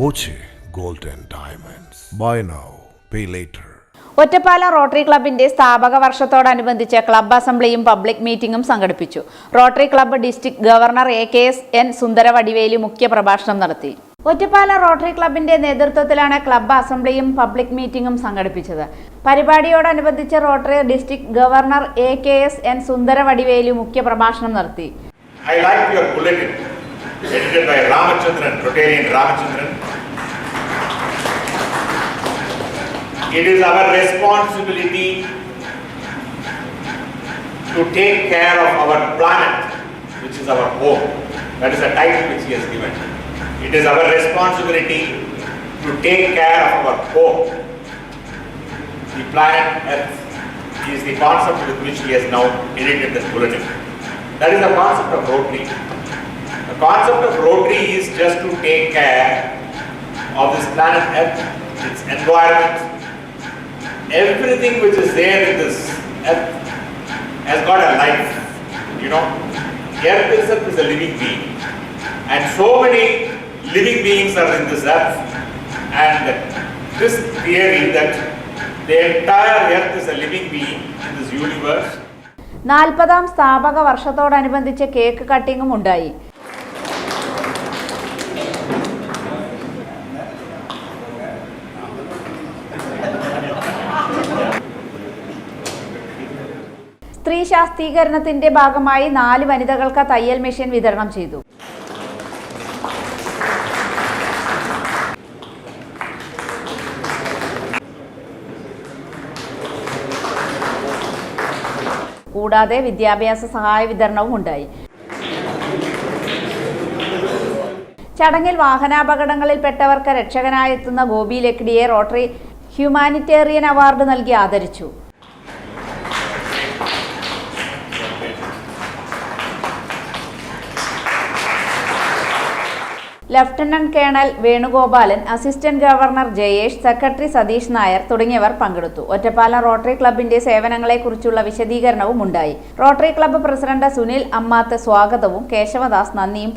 Boche gold and diamonds. By now pay later Ottapalam rotary ക്ലബിന്റെ സ്ഥാപക വർഷത്തോടനുബന്ധിച്ച് club അസംബ്ലിയും പബ്ലിക് മീറ്റിംഗും സംഘടിപ്പിച്ചു. Rotary club district governor A K S N Sundara Vadiveli മുഖ്യ പ്രഭാഷണം നടത്തി. ഒറ്റപ്പാല റോട്ടറി ക്ലബിന്റെ നേതൃത്വത്തിലാണ് ക്ലബ് അസംബ്ലിയും പബ്ലിക് മീറ്റിംഗും സംഘടിപ്പിച്ചത്. പരിപാടിയോടനുബന്ധിച്ച് rotary district governor A K S N Sundara Vadiveli മുഖ്യ പ്രഭാഷണം നടത്തി. I like your bulletin, edited by Ramachandran, Rotarian Ramachandran. It is our responsibility to take care of our planet, which is our home. That is the title which he has given. It is our responsibility to take care of our home. The planet Earth is the concept with which he has now edited this bulletin. That is the concept of Rotary. The concept of Rotary is just to take care of this planet Earth, its environment, everything which is there in this Earth has got a life. You know, Earth itself is a living being, and so many living beings are in this Earth, and this theory that the entire Earth is a living being in this universe നാൽപ്പതാം സ്ഥാപക വർഷത്തോടനുബന്ധിച്ച് cake കട്ടിങ്ങും ഉണ്ടായി സ്ത്രീ ശാസ്ത്രീകരണത്തിന്റെ ഭാഗമായി നാല് വനിതകൾക്ക് തയ്യൽ machine വിതരണം ചെയ്തു. കൂടാതെ വിദ്യാഭ്യാസ സഹായ വിതരണവും ഉണ്ടായി. ചടങ്ങിൽ വാഹനാപകടങ്ങളിൽപ്പെട്ടവർക്ക് രക്ഷകനായെത്തുന്ന ഗോപി ലക്കിടിയെ റോട്ടറി ഹ്യൂമാനിറ്റേറിയൻ അവാർഡ് നൽകി ആദരിച്ചു. Lieutenant colonel Venugopalan assistant governor Jayesh secretary Satish Nair തുടങ്ങിയവർ പങ്കെടുത്തു. ഒറ്റപ്പാലം റോട്ടറി ക്ലബിന്റെ സേവനങ്ങളെക്കുറിച്ചുള്ള വിശദീകരണവും ഉണ്ടായി rotary club president Sunil Ammath സ്വാഗതവും കേശവദാസ് നന്ദിയും